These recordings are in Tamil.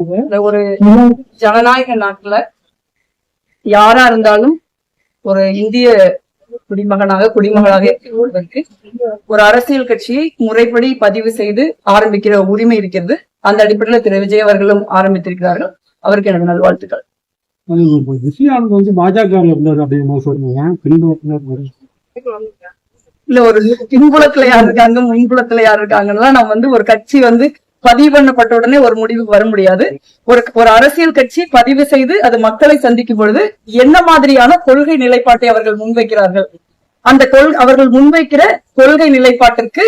இந்த ஒரு ஜனநாயக நாட்டுல யாரா இருந்தாலும் ஒரு இந்திய குடிமகனாக குடிமகளாக இருக்கிறவருக்கு ஒரு அரசியல் கட்சியை முறைப்படி பதிவு செய்து ஆரம்பிக்கிற உரிமை இருக்கிறது. அந்த அடிப்படையில் திரு. விஜய் அவர்களும் ஆரம்பித்திருக்கிறார்கள். அவருக்கு எனது நல்வாழ்த்துக்கள். விஜயானந்த் வந்து பாஜக இருந்தாரு அப்படின்னு சொல்றீங்க பின்பற்றினர் இல்ல ஒரு பின்புலத்துல யார் இருக்காங்க முன்புலத்துல யார் இருக்காங்கன்னா நம்ம வந்து ஒரு கட்சி வந்து பதிவு பண்ணப்பட்ட உடனே ஒரு முடிவுக்கு வர முடியாது. ஒரு ஒரு அரசியல் கட்சி பதிவு செய்து அது மக்களை சந்திக்கும் பொழுது என்ன மாதிரியான கொள்கை நிலைப்பாட்டை அவர்கள் முன்வைக்கிறார்கள்? அந்த கொள் அவர்கள் முன்வைக்கிற கொள்கை நிலைப்பாட்டிற்கு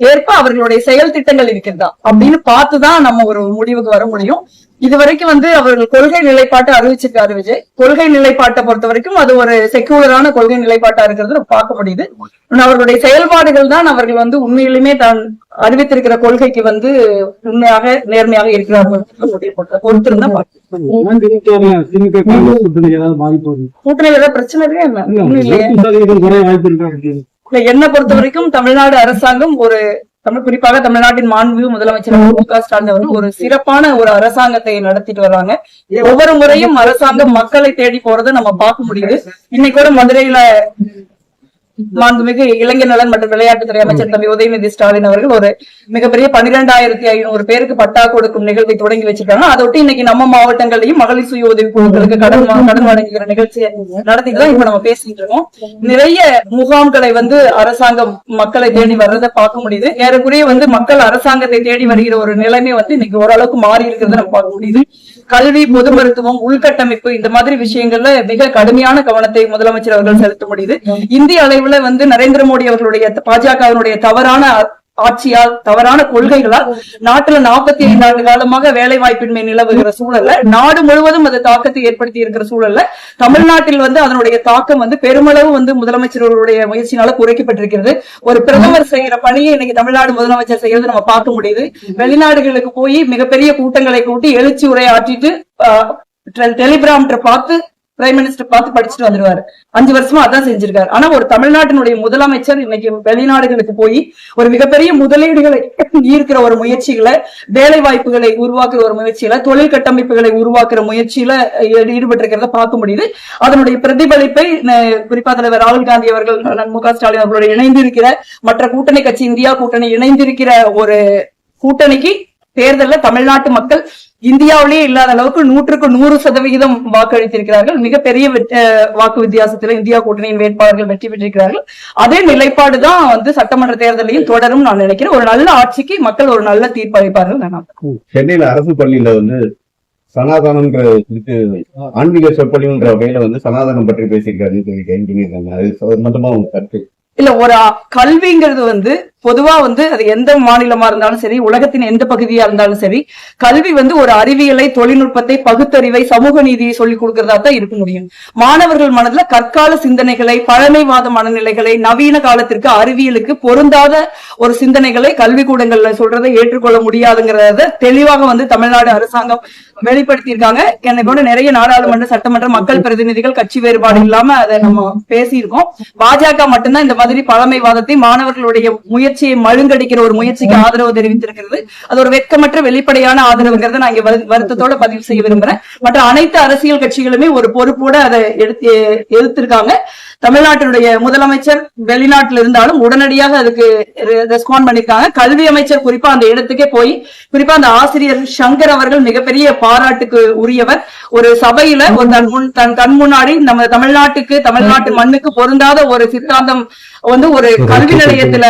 ஏற்ப அவர்களுடைய செயல் திட்டங்கள் இருக்கிறதா அப்படின்னு பார்த்துதான் நம்ம ஒரு முடிவுக்கு வர முடியும். இதுவரைக்கும் வந்து அவர்கள் கொள்கை நிலைப்பாட்டை அறிவிச்சிருக்காரு விஜய். கொள்கை நிலைப்பாட்டை பொறுத்த வரைக்கும் அது ஒரு செக்குலரான கொள்கை நிலைப்பாட்டா இருக்கிறது பார்க்க முடியுது அவர்களுடைய செயல்பாடுகள் தான் அவர்கள் வந்து உண்மையிலுமே தான் அறிவித்திருக்கிற கொள்கைக்கு வந்து உண்மையாக நேர்மையாக இருக்கிறார்கள் பொறுத்திருந்தா கூட்டணியில ஏதாவது பிரச்சனை இல்லையே என்ன? பொறுத்த வரைக்கும் தமிழ்நாடு அரசாங்கம் ஒரு தமிழ் குறிப்பாக தமிழ்நாட்டின் மாண்பு முதலமைச்சர் மு க ஸ்டாலின் அவர்கள் ஒரு சிறப்பான ஒரு அரசாங்கத்தை நடத்திட்டு வர்றாங்க. ஒவ்வொரு முறையும் அரசாங்கம் மக்களை தேடி போறதை நம்ம பார்க்க முடியுது. இன்னைக்கு கூட மதுரையில மாண்புமிகு இளைஞர் நலன் மற்றும் விளையாட்டுத்துறை அமைச்சர் தம்பி உதயநிதி ஸ்டாலின் அவர்கள் ஒரு மிகப்பெரிய பன்னிரெண்டாயிரத்தி ஐநூறு பேருக்கு பட்டா கொடுக்கும் நிகழ்வை தொடங்கி வச்சிருக்காங்க. அதொட்டி இன்னைக்கு நம்ம மாவட்டங்களையும் மகளிர் சுய உதவி குழுக்களுக்கு கடன் கடன் வழங்குகிற நிகழ்ச்சியை நடத்திட்டு தான் இப்ப நம்ம பேசிட்டு இருக்கோம். நிறைய முகாம்களை வந்து அரசாங்கம் மக்களை தேடி வர்றதை பார்க்க முடியுது. ஏறக்குறைய வந்து மக்கள் அரசாங்கத்தை தேடி வருகிற ஒரு நிலைமை வந்து இன்னைக்கு ஓரளவுக்கு மாறி இருக்கிறத நம்ம பார்க்க முடியுது. கல்வி பொது மருத்துவம் உள்கட்டமைப்பு இந்த மாதிரி விஷயங்கள்ல மிக கடுமையான கவனத்தை முதலமைச்சர் அவர்கள் செலுத்த முடியுது. இந்திய அளவுல வந்து நரேந்திர மோடி அவர்களுடைய பாஜகவினுடைய தவறான ஆட்சியால் தவறான கொள்கைகளால் நாட்டுல நாற்பத்தி ஐந்து ஆண்டு காலமாக வேலை வாய்ப்பின்மை நிலவுகிற சூழல்ல நாடு முழுவதும் அது தாக்கத்தை ஏற்படுத்தி இருக்கிற சூழல்ல தமிழ்நாட்டில் வந்து அதனுடைய தாக்கம் வந்து பெருமளவு வந்து முதலமைச்சர்களுடைய முயற்சியினால குறைக்கப்பட்டிருக்கிறது. ஒரு பிரதமர் செய்கிற பணியை இன்னைக்கு தமிழ்நாடு முதலமைச்சர் செய்யறது நம்ம பார்க்க முடியுது. வெளிநாடுகளுக்கு போய் மிகப்பெரிய கூட்டங்களை கூட்டி எழுச்சி உரையாற்றிட்டு டெலிகிராம் பார்த்து பிரைம் மினிஸ்டர் பார்த்து படிச்சுட்டு வந்துருவாரு. அஞ்சு வருஷமா அதான் செஞ்சிருக்காரு. ஆனா ஒரு தமிழ்நாட்டினுடைய முதலமைச்சர் இன்னைக்கு வெளிநாடுகளுக்கு போய் ஒரு மிகப்பெரிய முதலீடுகளை ஈர்க்கிற ஒரு முயற்சிகளை வேலை வாய்ப்புகளை உருவாக்குற ஒரு முயற்சியில தொழில் கட்டமைப்புகளை உருவாக்குற முயற்சியில ஈடுபட்டிருக்கிறத பார்க்க முடியுது. அதனுடைய பிரதிபலிப்பை குறிப்பா தலைவர் ராகுல் காந்தி அவர்கள் மு க ஸ்டாலின் அவர்களோட இணைந்திருக்கிற மற்ற கூட்டணி கட்சி இந்தியா கூட்டணி இணைந்திருக்கிற ஒரு கூட்டணிக்கு தேர்தல்ல தமிழ்நாட்டு மக்கள் இந்தியாவிலேயே இல்லாத அளவுக்கு நூற்றுக்கு நூறு சதவிகிதம் வாக்களித்திருக்கிறார்கள். மிகப்பெரிய வாக்கு வித்தியாசத்துல இந்தியா கூட்டணியின் வேட்பாளர்கள் வெற்றி பெற்றிருக்கிறார்கள். அதே நிலைப்பாடுதான் வந்து சட்டமன்ற தேர்தலையும் தொடரும் நான் நினைக்கிறேன். ஒரு நல்ல ஆட்சிக்கு மக்கள் ஒரு நல்ல தீர்ப்பு அளிப்பார்கள் நான் நம்புறேன். சென்னையில அரசு பள்ளியில வந்து சனாதனம்ன்ற இதுக்கு ஆன்மீக சொற்பொழிவுன்ற வகையில வந்து சனாதனம் பற்றி பண்ணியிருக்காங்க அது உங்க கருத்து? இல்ல ஒரு கல்விங்கிறது வந்து பொதுவா வந்து அது எந்த மாநிலமா இருந்தாலும் சரி உலகத்தின் எந்த பகுதியா இருந்தாலும் சரி கல்வி வந்து ஒரு அறிவியலை தொழில்நுட்பத்தை பகுத்தறிவை சமூக நீதியை சொல்லிக் கொடுக்கறதா தான் இருக்க முடியும். மாணவர்கள் மனதுல கற்கால சிந்தனைகளை பழமைவாத மனநிலைகளை நவீன காலத்திற்கு அறிவியலுக்கு பொருந்தாத ஒரு சிந்தனைகளை கல்விக்கூடங்கள்ல சொல்றதை ஏற்றுக்கொள்ள முடியாதுங்கிறத தெளிவாக வந்து தமிழ்நாடு அரசாங்கம் வெளிப்படுத்தியிருக்காங்க. என்னை கூட நிறைய நாடாளுமன்ற சட்டமன்ற மக்கள் பிரதிநிதிகள் கட்சி வேறுபாடு இல்லாம அதை நம்ம பேசியிருக்கோம். பாஜக மட்டும்தான் இந்த மாதிரி பழமைவாதத்தை மாணவர்களுடைய முயற்சியை மழுங்கடிக்கிற ஒரு முயற்சிக்கு ஆதரவு தெரிவித்திருக்கிறது. அது ஒரு வெட்கமற்ற வெளிப்படையான ஆதரவுங்கிறத நான் இங்க வருத்தத்தோட பதிவு செய்ய விரும்புறேன். மற்ற அனைத்து அரசியல் கட்சிகளுமே ஒரு பொறுப்போட அதை எடுத்து எதிர்த்திருக்காங்க தமிழ்நாட்டினுடைய முதலமைச்சர் வெளிநாட்டில் இருந்தாலும் உடனடியாக அதுக்கு ரெஸ்பாண்ட் பண்ணிருக்காங்க. கல்வி அமைச்சர் குறிப்பா அந்த இடத்துக்கே போய் குறிப்பா அந்த ஆசிரியர் சங்கர் அவர்கள் மிகப்பெரிய பாராட்டுக்கு உரியவர். ஒரு சபையில ஒரு தன் முன் தன் கண் முன்னாடி நம்ம தமிழ்நாட்டுக்கு தமிழ்நாட்டு மண்ணுக்கு பொருந்தாத ஒரு சித்தாந்தம் வந்து ஒரு கல்வி நிலையத்துல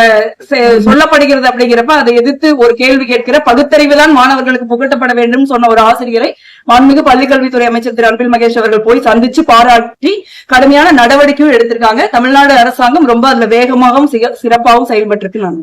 சொல்லப்படுகிறது அப்படிங்கிறப்ப அதை எதிர்த்து ஒரு கேள்வி கேட்கிற பகுத்தறிவு தான் மாணவர்களுக்கு புகட்டப்பட வேண்டும் சொன்ன ஒரு ஆசிரியரை மாண்புமிகு பள்ளிக்கல்வித்துறை அமைச்சர் திரு அன்பில் மகேஷ் அவர்கள் போய் சந்திச்சு பாராட்டி கடுமையான நடவடிக்கையும் எடுத்திருக்காங்க. தமிழ்நாடு அரசாங்கம் ரொம்ப அதுல வேகமாகவும் சிறப்பாகவும் செயல்பட்டிருக்கு. நான்.